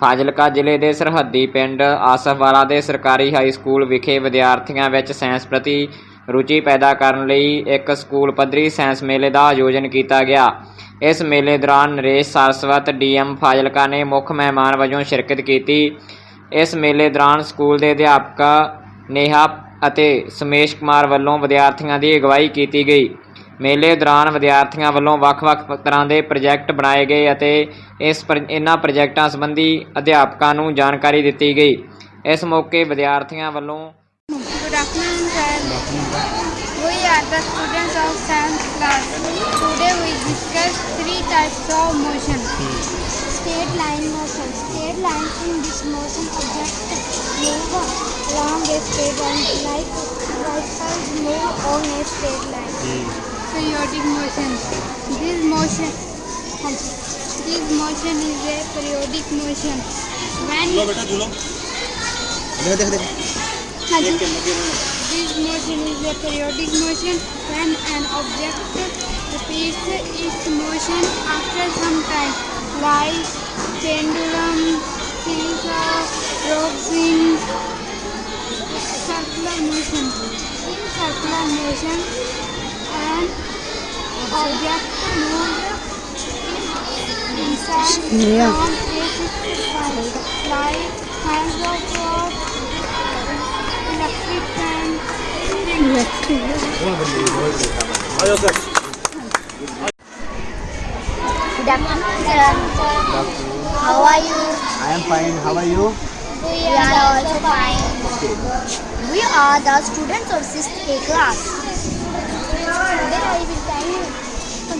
ਫਾਜ਼ਿਲਕਾ ਜ਼ਿਲ੍ਹੇ ਦੇ ਸਰਹੱਦੀ ਪਿੰਡ ਆਸਫਵਾਲਾ ਦੇ ਸਰਕਾਰੀ ਹਾਈ ਸਕੂਲ ਵਿਖੇ ਵਿਦਿਆਰਥੀਆਂ ਵਿੱਚ ਸਾਇੰਸ ਪ੍ਰਤੀ ਰੁਚੀ ਪੈਦਾ ਕਰਨ ਲਈ ਇੱਕ ਸਕੂਲ ਪੱਧਰੀ ਸਾਇੰਸ ਮੇਲੇ ਦਾ ਆਯੋਜਨ ਕੀਤਾ ਗਿਆ। ਇਸ ਮੇਲੇ ਦੌਰਾਨ ਨਰੇਸ਼ ਸਾਰਸਵਤ ਡੀਐਮ ਫਾਜ਼ਿਲਕਾ ਨੇ ਮੁੱਖ ਮਹਿਮਾਨ ਵਜੋਂ ਸ਼ਿਰਕਤ ਕੀਤੀ। ਇਸ ਮੇਲੇ ਦੌਰਾਨ ਸਕੂਲ ਦੇ ਅਧਿਆਪਕਾ ਨੇਹਾ ਅਤੇ ਸੁਮੇਸ਼ ਕੁਮਾਰ ਵੱਲੋਂ ਵਿਦਿਆਰਥੀਆਂ ਦੀ ਅਗਵਾਈ ਕੀਤੀ ਗਈ। ਮੇਲੇ ਦੌਰਾਨ ਵਿਦਿਆਰਥੀਆਂ ਵੱਲੋਂ ਵੱਖ-ਵੱਖ ਤਰ੍ਹਾਂ ਦੇ ਪ੍ਰੋਜੈਕਟ ਬਣਾਏ ਗਏ ਅਤੇ ਇਸ ਇਹਨਾਂ ਪ੍ਰੋਜੈਕਟਾਂ ਸੰਬੰਧੀ ਅਧਿਆਪਕਾਂ ਨੂੰ ਜਾਣਕਾਰੀ ਦਿੱਤੀ ਗਈ। ਇਸ ਮੌਕੇ ਵਿਦਿਆਰਥੀਆਂ ਵੱਲੋਂ we are the students of science class today we discuss three types of motion straight line motion straight line in this motion object move along a straight line, like right sides move on a straight Periodic motion. This motion. This motion is a periodic motion. When बेटा झूलो देख देख देख This motion is a periodic motion when an object repeats its motion after some time, like pendulum, seesaw, rocks in circular motion. In circular motion, yeah. Good afternoon. How are you? I am fine. How are you? We are also fine. Okay. We are the students of 6th A class.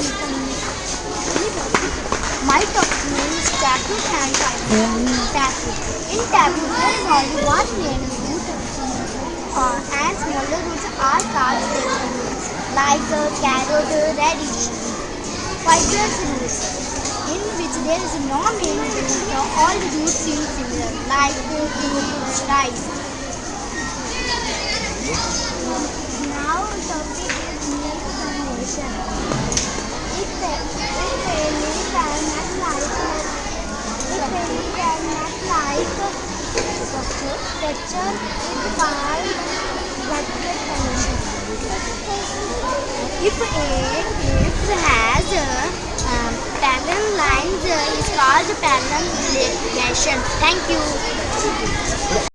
My topic name is taboo and taboo. In taboo, there is only one main root uh, and smaller roots are called secondary roots, like uh, carrot, radish. Fibrous roots, in which there is no main root, all roots seem similar, like uh, rice. Now topic is milk formation. If a, if a leaf cannot like if a leaf cannot like structure, structure is called vertical formation. If a leaf has um, parallel lines, uh, is called parallel relation. Thank you.